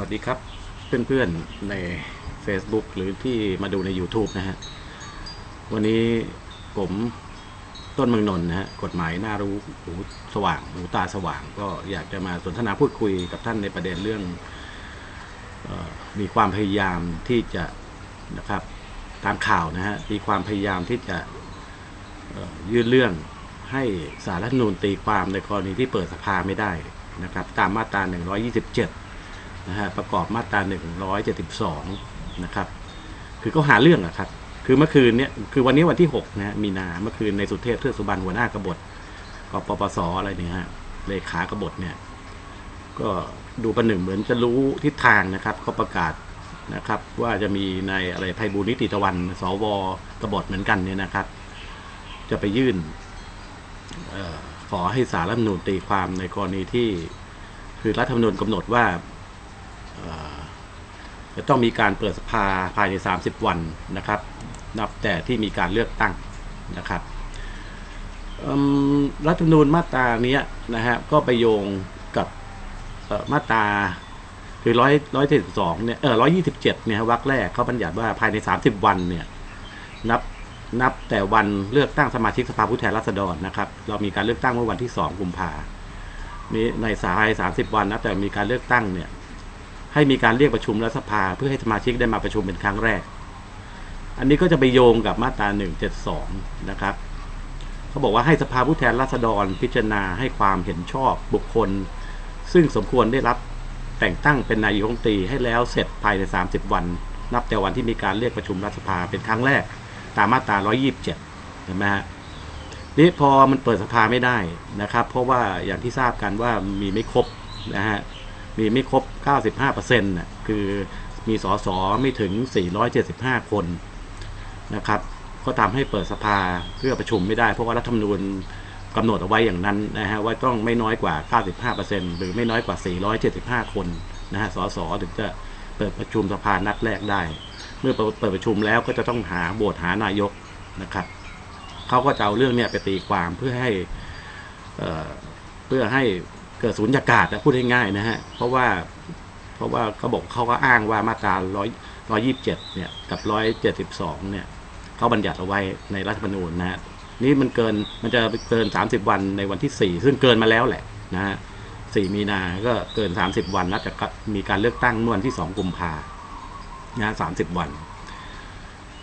วัสดีครับเพื่อนๆใน Facebook หรือที่มาดูใน YouTube นะฮะ วันนี้ผมต้นเมืองนนท์นะฮะกฎหมายน่ารู้หูสว่างหูตาสว่าง ก็อยากจะมาสนทนาพูดคุยกับท่านในประเด็นเรื่องออมีความพยายามที่จะนะครับตามข่าวนะฮะมีความพยายามที่จะยื่นเรื่องให้สารรัฐนูญตีความในกรณีที่เปิดสภาไม่ได้นะครับ ตามมาตรา 127 นะฮะประกอบมาตรา 172 นะครับ คือเขาหาเรื่องอะครับ คือเมื่อคืนเนี้ยคือวันนี้วันที่6นะฮะมีนาเมื่อคืนในสุเทพเทือกสุบรรณหัวหน้ากบฏกปปสอะไรเนี่ยฮะเลขากบฏเนี่ย ก็ดูประหนึ่งเหมือนจะรู้ทิศทางนะครับเขาประกาศนะครับ ว่าจะมีในอะไรภัยบูลย์นิติตะวัน สวกบฏเหมือนกันเนี่ยนะครับ จะไปยื่นขอให้สารรัฐมนูญตีความในกรณีที่ คือรัฐธรรมนูญกำหนดว่า จะต้องมีการเปิดสภาภายใน 30 วันนะครับ นับแต่ที่มีการเลือกตั้งนะครับรัฐธรรมนูญมาตราเนี้ยนะฮะก็ไปโยงกับมาตราคือร้อยร้อยเจ็ดสองเนี่ยเออร้อยยี่สิบเจ็ดเนี่ยวรรคแรกเขาบัญญัติว่าภายใน30วันเนี่ยนับนับแต่วันเลือกตั้งสมาชิกสภาผู้แทนราษฎรนะครับ เรามีการเลือกตั้งเมื่อวันที่2กุมภามีในสายสามสิบวันนะแต่มีการเลือกตั้งเนี่ย ให้มีการเรียกประชุมรัฐสภา เพื่อให้สมาชิกได้มาประชุมเป็นครั้งแรก อันนี้ก็จะไปโยงกับมาตราหนึ่งเจ็ดสองนะครับเขาบอกว่าให้สภาผู้แทนราษฎรพิจารณาให้ความเห็นชอบบุคคล ซึ่งสมควรได้รับแต่งตั้งเป็นนายกรัฐมนตรีให้แล้วเสร็จภายใน 30 วัน นับแต่วันที่มีการเรียกประชุมรัฐสภาเป็นครั้งแรก ตามมาตรา 127 เห็นไหมฮะนี่พอมันเปิดสภาไม่ได้นะครับ เพราะว่าอย่างที่ทราบกันว่ามีไม่ครบนะฮะ มีไม่ครบ 95%น่ะคือมีสสไม่ถึง 475 คนนะครับก็ทำให้เปิดสภาเพื่อประชุมไม่ได้ เพราะว่ารัฐธรรมนูญกำหนดเอาไว้อย่างนั้นนะฮะว่าต้องไม่น้อยกว่า 95%หรือไม่น้อยกว่า 475 คนนะฮะสสถึงจะเปิดประชุมสภานัดแรกได้ เมื่อเปิดประชุมแล้วก็จะต้องหาโบทหานายกนะครับเขาก็จะเอาเรื่องเนี้ยไปตีความเพื่อให้เอ่อเพื่อให้ เกิดสูญญากาศนะพูดง่ายๆนะฮะเพราะว่าเพราะว่าเขาบอกเขาก็อ้างว่ามาตราร้อยร้อยยี่สิบเจ็ดเนี่ยกับร้อยเจ็ดสิบสองเนี่ยเขาบัญญัติเอาไว้ในรัฐธรรมนูญนะฮะนี่มันเกินมันจะเกินสามสิบวันในวันที่สี่ซึ่งเกินมาแล้วแหละนะฮะสี่มีนา ก็เกินสามสิบวันนับจากมีการเลือกตั้งเมื่อวันที่สองกุมภานะสามสิบวัน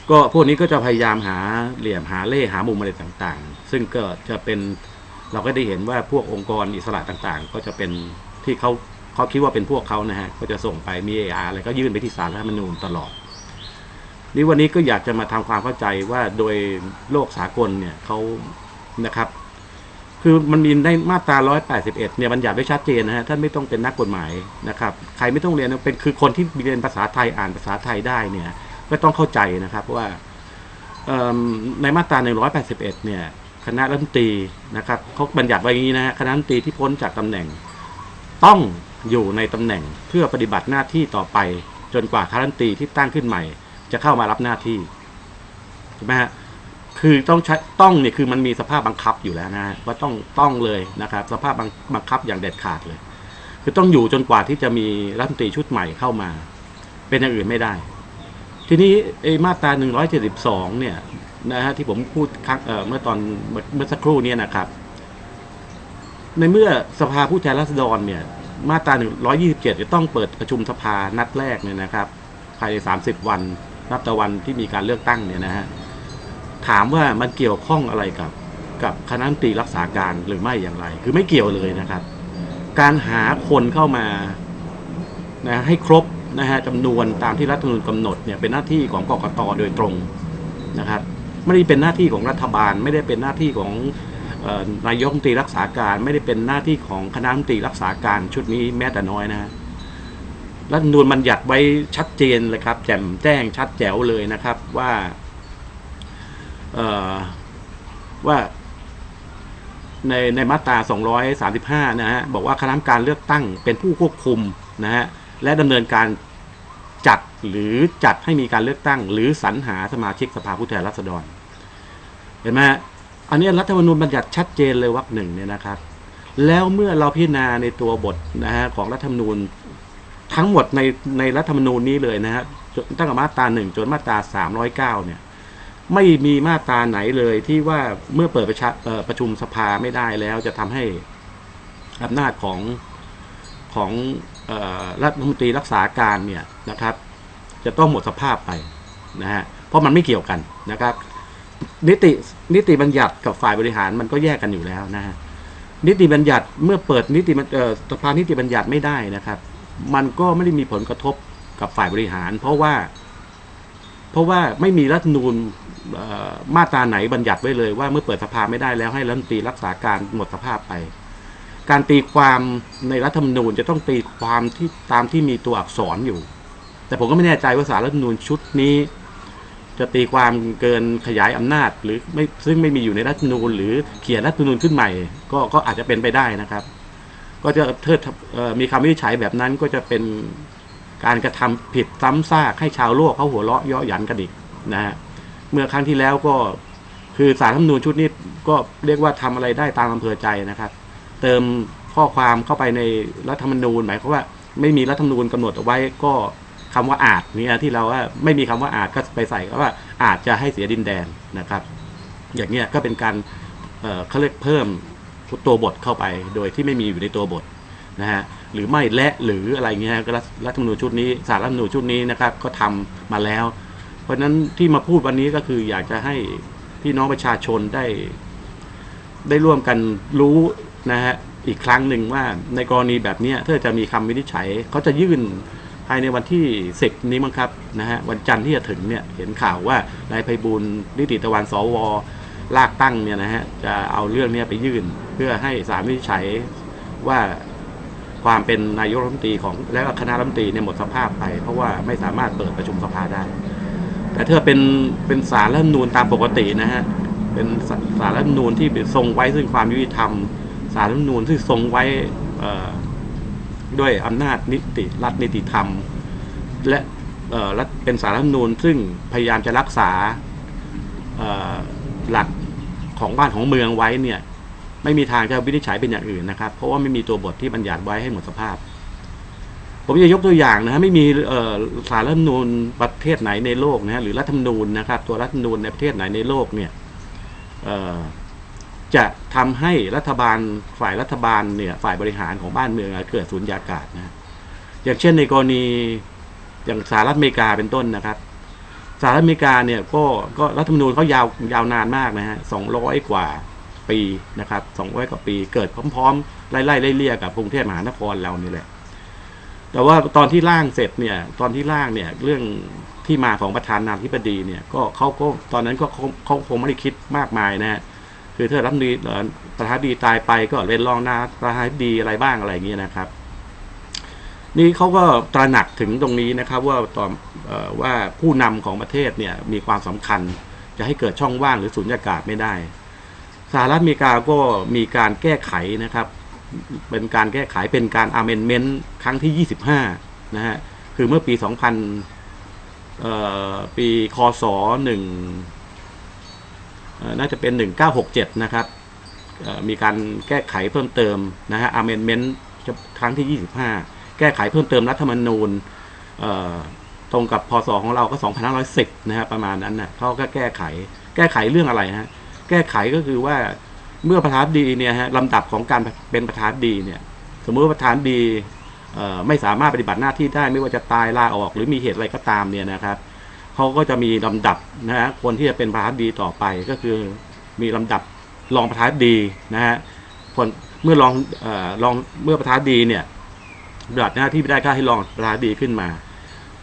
ก็พวกนี้ก็จะพยายามหาเหลี่ยมหาเล่ห์หามุมอะไรต่างๆ ซึ่งก็จะเป็น เราก็ได้เห็นว่าพวกองค์กรอิสระต่างๆ ก็จะเป็นที่เขาเขาคิดว่าเป็นพวกเขานะฮะก็จะส่งไปมีเออาอะไรก็ยื่นไปที่ศาลรัฐธรรมนูญตลอดนี่วันนี้ก็อยากจะมาทำความเข้าใจว่าโดยโลกสากลเนี่ยเขานะครับ คือมันมีในมาตรา 181 เนี่ยบัญญัติไว้ชัดเจนนะฮะท่านไม่ต้องเป็นนักกฎหมายนะครับ ใครไม่ต้องเรียนเป็นคือคนที่เรียนภาษาไทยอ่านภาษาไทยได้เนี่ยก็ต้องเข้าใจนะครับว่าในมาตรา 181 เนี่ย คณะรัฐมนตรีนะครับเขาบัญญัติไว้อย่างนี้นะคณะรัฐมนตรีที่พ้นจากตำแหน่ง ต้องอยู่ในตำแหน่งเพื่อปฏิบัติหน้าที่ต่อไป จนกว่าคณะรัฐมนตรีที่ตั้งขึ้นใหม่ จะเข้ามารับหน้าที่ถูกไหมฮะคือต้องใช้ต้องเนี่ยคือมันมีสภาพบังคับอยู่แล้วนะฮะว่าต้องต้องเลยนะครับ สภาพบังบังคับอย่างเด็ดขาดเลย คือต้องอยู่จนกว่าที่จะมีรัฐมนตรีชุดใหม่เข้ามา เป็นอย่างอื่นไม่ได้ ทีนี้ไอ้มาตรา172เนี่ย นะฮะที่ผมพูดครั้งเมื่อตอนเมื่อสักครู่เนี่ยนะครับ ในเมื่อสภาผู้แทนราษฎรเนี่ย มาตรา 127 จะต้องเปิดประชุมสภานัดแรกเนี่ยนะครับภายใน 30 วันนับแต่วันที่มีการเลือกตั้งเนี่ยนะฮะถามว่ามันเกี่ยวข้องอะไรกับ กับคณะตีรักษาการหรือไม่อย่างไร คือไม่เกี่ยวเลยนะครับ การหาคนเข้ามานะให้ครบนะฮะจำนวนตามที่รัฐธรรมนูญกำหนดเนี่ยเป็นหน้าที่ของกกตโดยตรงนะครับ ไม่ได้เป็นหน้าที่ของรัฐบาล ไม่ได้เป็นหน้าที่ของออนายกรัฐมนตรีรักษาการ ไม่ได้เป็นหน้าที่ของคณะรัฐมนตรีรักษาการชุดนี้แม้แต่น้อยนะ รัฐมนูญบัญญัติไว้ชัดเจนเลยครับ แจ่มแจ้งชัดแจ๋วเลยนะครับว่าว่าในในมาตรา 235 นะฮะ บอกว่าคณะกรรมการเลือกตั้งเป็นผู้ควบคุมนะฮะ และดำเนินการ หรือจัดให้มีการเลือกตั้ง หรือสรรหาสมาชิกสภาผู้แทนราษฎร เห็นไหมอันนี้รัฐธรรมนูญบัญญัติชัดเจนเลยวรรคหนึ่งเนี่ยนะครับ แล้วเมื่อเราพิจารณาในตัวบทนะฮะของรัฐธรรมนูญทั้งหมดในในรัฐธรรมนูญนี้เลยนะฮะจนตั้งแต่มาตราหนึ่งจนมาตราสามร้อยเก้าเนี่ยไม่มีมาตราไหนเลยที่ว่าเมื่อเปิดประชาประชุมสภาไม่ได้แล้ว จะทำให้อำนาจของของอรัฐมนตรีรักษาการเนี่ยนะครับ จะต้องหมดสภาพไปนะฮะเพราะมันไม่เกี่ยวกันนะครับ นิตินิติบัญญัติกับฝ่ายบริหารมันก็แยกกันอยู่แล้วนะฮะนิติบัญญัติเมื่อเปิดนิติสภานิติบัญญัติไม่ได้นะครับ มันก็ไม่ได้มีผลกระทบกับฝ่ายบริหาร เพราะว่า เพราะว่าไม่มีรัฐธรรมนูญมาตราไหนบัญญัติไว้เลยว่าเมื่อเปิดสภาไม่ได้แล้วให้รัฐมนตรีรักษาการหมดสภาพไป การตีความในรัฐธรรมนูญจะต้องตีความที่ตามที่มีตัวอักษรอยู่ แต่ผมก็ไม่แน่ใจว่าสารรัฐธรรมนูญชุดนี้ จะตีความเกินขยายอำนาจ หรือไม่ซึ่งไม่มีอยู่ในรัฐธรรมนูญหรือเขียนรัฐธรรมนูญขึ้นใหม่ ก็ก็อาจจะเป็นไปได้นะครับ ก็จะเทิดมีคำวินิจฉัยแบบนั้นก็จะเป็นการกระทำผิดซ้ำซากให้ชาวโลกเขาหัวเราะเยาะหยันกันอีกนะฮะเมื่อครั้งที่แล้วก็คือสารรัฐธรรมนูญชุดนี้ก็เรียกว่าทำอะไรได้ตามอำเภอใจนะครับ เติมข้อความเข้าไปในรัฐธรรมนูญหมายความว่า ไม่มีรัฐธรรมนูญกำหนดเอาไว้ก็ คำว่าอาจเนี่ยที่เราว่าไม่มีคำว่าอาจก็ไปใส่ก็ว่าอาจจะให้เสียดินแดนนะครับ อย่างเงี้ยก็เป็นการเขาเรียกเพิ่มตัวบทเข้าไปโดยที่ไม่มีอยู่ในตัวบทนะฮะหรือไม่และหรืออะไรเงี้ยรัฐรัฐธรรมนูญชุดนี้สารรัฐธรรมนูญชุดนี้นะครับก็ทำมาแล้ว เพราะฉะนั้นที่มาพูดวันนี้ก็คืออยากจะให้พี่น้องประชาชนได้ ได้ร่วมกันรู้นะฮะอีกครั้งหนึ่งว่าในกรณีแบบนี้ถ้าจะมีคำวินิจฉัยเขาจะยื่น ภายในวันที่สิบนี้มั้งครับนะฮะวันจันทร์ที่จะถึงเนี่ยเห็นข่าวว่านายไพบูลนิติตะวันสวลากตั้งเนี่ยนะฮะจะเอาเรื่องเนี้ยไปยื่น เพื่อให้ศาลวิจัยว่าความเป็นนายกรัฐมนตรีของและคณะรัฐมนตรีเนี่ยหมดสภาพไป เพราะว่าไม่สามารถเปิดประชุมสภาได้ แต่ถ้าเป็นเป็นสารรัฐมนูญตามปกตินะฮะเป็นสารรัฐมนูญที่ทรงไว้ซึ่งความยุติธรรม สารรัฐมนูญที่ทรงไว้เอ่อ ด้วยอำนาจนิติรัฐนิติธรรม และเออรัฐเป็นสารรัฐธรรมนูญซึ่งพยายามจะรักษาหลักของบ้านของเมืองไว้เนี่ยไม่มีทางจะวินิจฉัยเป็นอย่างอื่นนะครับ เพราะว่าไม่มีตัวบทที่บัญญัติไว้ให้หมดสภาพ ผมจะยกตัวอย่างนะฮะไม่มีสารรัฐธรรมนูญประเทศไหนในโลกนะฮะหรือรัฐธรรมนูญนะครับ ตัวรัฐธรรมนูญในประเทศไหนในโลกเนี่ยเออ จะทำให้รัฐบาลฝ่ายรัฐบาลเนี่ยฝ่ายบริหารของบ้านเมืองเกิดสุญญากาศนะอย่างเช่นในกรณีอย่างสหรัฐอเมริกาเป็นต้นนะครับสหรัฐอเมริกาเนี่ยก็ก็รัฐธรรมนูญเขายาวยาวนานมากนะฮะสองร้อยกว่าปีนะครับสองร้อยกว่าปีเกิดพร้อมๆ ไล่ไล่เลี่ยกับกรุงเทพมหานครเรานี่แหละ แต่ว่าตอนที่ร่างเสร็จเนี่ย ตอนที่ร่างเนี่ยเรื่องที่มาของประธานาธิบดีเนี่ย ก็เขาก็ตอนนั้นก็เขาเขาคงไม่ได้คิดมากมายนะฮะ คือถ้ารัฐมนตรีเอ่อประธานดีตายไปก็เป็นรองหน้าประธานดีอะไรบ้างอะไรอย่างเงี้ยนะครับ นี่เขาก็ตระหนักถึงตรงนี้นะครับ ว่าตอนเอ่อว่าผู้นำของประเทศเนี่ยมีความสำคัญจะให้เกิดช่องว่างหรือสุญญากาศไม่ได้สหรัฐอเมริกาก็มีการแก้ไขนะครับ เป็นการแก้ไขเป็นการ amendment ครั้งที่ 25 นะฮะ คือเมื่อปี 2000 ปี คศห นึ่งเอ่อน่าจะเป็น 1967 นะครับมีการแก้ไขเพิ่มเติมนะฮะ amendment ครั้งที่ 25 แก้ไขเพิ่มเติมรัฐธรรมนูญตรงกับพศของเราก็2510 นะฮะประมาณนั้นนะเขาก็แก้ไขแก้ไขเรื่องอะไรฮะแก้ไขก็คือว่าเมื่อประธานดีเนี่ยฮะลำดับของการเป็นประธานดีเนี่ยสมมติว่าประธานดีไม่สามารถปฏิบัติหน้าที่ได้ไม่ว่าจะตายลาออกหรือมีเหตุอะไรก็ตามเนี่ยนะครับ เขาก็จะมีลำดับนะฮะคนที่จะเป็นประธานดีต่อไปก็คือมีลำดับรองประธานดีนะฮะคนเมื่อรองเอ่อรองเมื่อประธานดีเนี่ยปฏิบัติหน้าที่ไม่ได้ก็ให้รองประธานดีขึ้นมา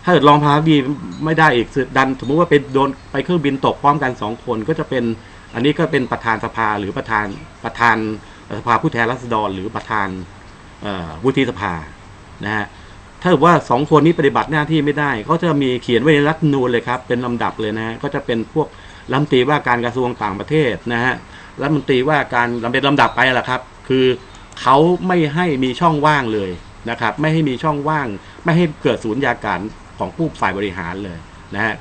ถ้าเกิดรองประธานดีไม่ได้อีกดัน สมมุติว่าไปโดนไปเครื่องบินตกพร้อมกันสองคนก็จะเป็นอันนี้ก็เป็นประธานสภาหรือประธานประธานสภาผู้แทนราษฎรหรือประธานเอ่อวุฒิสภานะฮะ ถ้าเกิดว่าสองคนนี้ปฏิบัติหน้าที่ไม่ได้ก็จะมีเขียนไว้ในรัฐนูญเลยครับ เป็นลำดับเลยนะก็จะเป็นพวกรัฐมนตรีว่าการกระทรวงต่างประเทศนะฮะรัฐมนตรีว่าการลำเป็นลำดับไปแหละครับ คือเขาไม่ให้มีช่องว่างเลยนะครับ ไม่ให้มีช่องว่าง ไม่ให้เกิดศูนยากาศของผู้ฝ่ายบริหารเลยนะฮะ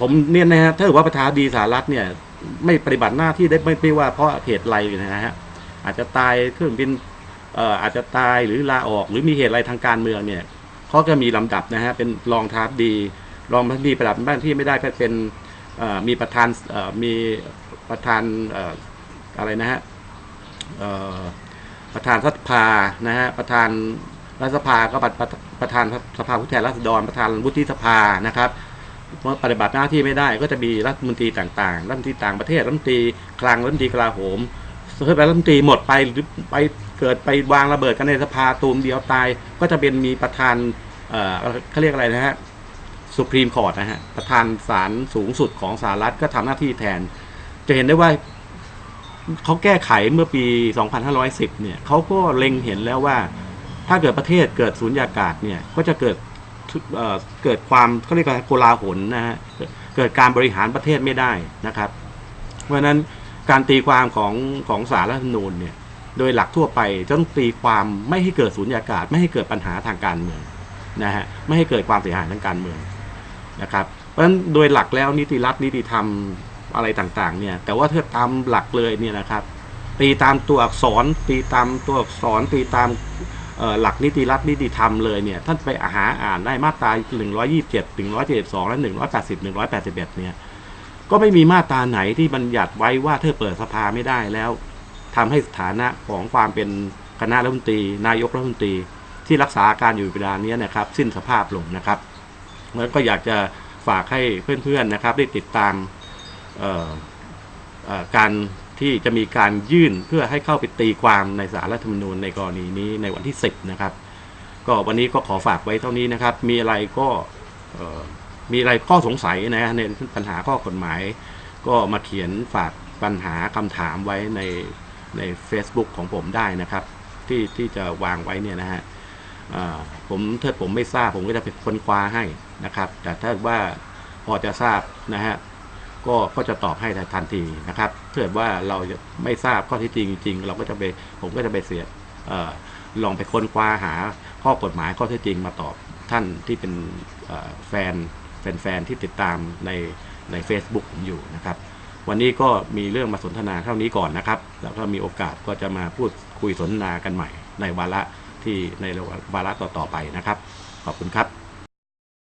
ผมเนี่ยนะฮะถ้าเกิดว่าประธานดีสหรัฐเนี่ย ไม่ปฏิบัติหน้าที่ได้ไม่ไม่ว่าเพราะเหตุไรนะฮะอาจจะตายเครื่องบิน อ่อาจจะตายหรือลาออก หรือมีเหตุอะไรทางการเมืองเนี่ยเขาจะมีลำดับนะฮะเป็นรองทัพดี รองทัพดีประดับบ้านที่ไม่ได้ก็เป็นมีประธานมีประธานอะไรนะฮะประธานรัฐสภานะฮะประธานรัฐสภาก็ประปรประธานสภาผู้แทนราษฎรประธานวุฒิสภานะครับเมื่อปฏิบัติหน้าที่ไม่ได้ก็จะมีรัฐมนตรีต่างๆ รัฐมนตรีต่างประเทศ รัฐมนตรีคลัง รัฐมนตรีกลาโหมเฮ้ยไปรัฐมนตรีหมดไปหรือไป กิดไปวางระเบิดกันในสภาตูมเดียวตาย ก็จะเป็นมีประธานเอ่อเขาเรียกอะไรนะฮะสุพรีมคอร์ t นะฮะประธานศาลสูงสุดของสหรัฐก็ทำหน้าที่แทน จะเห็นได้ว่าเขาแก้ไขเมื่อปี 2510 เนี่ยเขาก็เล็งเห็นแล้วว่า ถ้าเกิดประเทศเกิดสูญญากาศเนี่ยก็จะเกิดเอ่อเกิดความเขาเรียกว่าโกลาหลนะฮะเกิดการบริหารประเทศไม่ได้นะครับ เพราะฉะนั้นการตีความของของสารรัฐธรรมนูญเนี่ย โดยหลักทั่วไปจะต้องตีความไม่ให้เกิดสูญญากาศ ไม่ให้เกิดปัญหาทางการเมืองนะฮะไม่ให้เกิดความเสียหายทางการเมืองนะครับเพราะฉะนั้นโดยหลักแล้วนิติรัฐนิติธรรมอะไรต่างๆเนี่ยแต่ว่าถ้าตามหลักเลยเนี่ยนะครับตีตามตัวอักษรตีตามตัวอักษรตีตามหลักนิติรัฐนิติธรรมเลยเนี่ยท่านไปหาอ่านได้มาตรา 127 172 และ 180 181 เนี่ยก็ไม่มีมาตราไหนที่บัญญัติไว้ว่าถ้าเปิดสภาไม่ได้แล้ว ทำให้สถานะของความเป็นคณะรัฐมนตรี นายกรัฐมนตรี ที่รักษาการอยู่เวลานี้นะครับ สิ้นสภาพลงนะครับแล้วก็อยากจะฝากให้เพื่อนๆนะครับ ได้ติดตามการที่จะมีการยื่นเพื่อให้เข้าไปตีความในสารรัฐธรรมนูญในกรณีนี้ในวันที่ 10 นะครับ ก็วันนี้ก็ขอฝากไว้เท่านี้นะครับ มีอะไรก็มีอะไรข้อสงสัยนะฮะในปัญหาข้อกฎหมาย ก็มาเขียนฝากปัญหาคำถามไว้ใน ใน Facebook ของผมได้นะครับ ที่ที่จะวางไว้เนี่ยนะฮะผมถ้าผมไม่ทราบผมก็จะไปค้นคว้าให้นะครับ แต่ถ้าว่าพอจะทราบนะฮะก็ก็จะตอบให้ทันทีนะครับถ้าเกิดว่าเราจะไม่ทราบข้อเที่จริงจริงเราก็จะไปผมก็จะไปเสียอลองไปค้นคว้าหาข้อกฎหมายข้อเที่จริงมาตอบท่านที่เป็นเอ่อแฟนแฟนๆที่ติดตามในใน Facebook ผมอยู่นะครับ วันนี้ก็มีเรื่องมาสนทนาเท่านี้ก่อนนะครับ แล้วก็มีโอกาสก็จะมาพูดคุยสนทนากันใหม่ในวาระที่ในวาระต่อๆไปนะครับ ขอบคุณครับ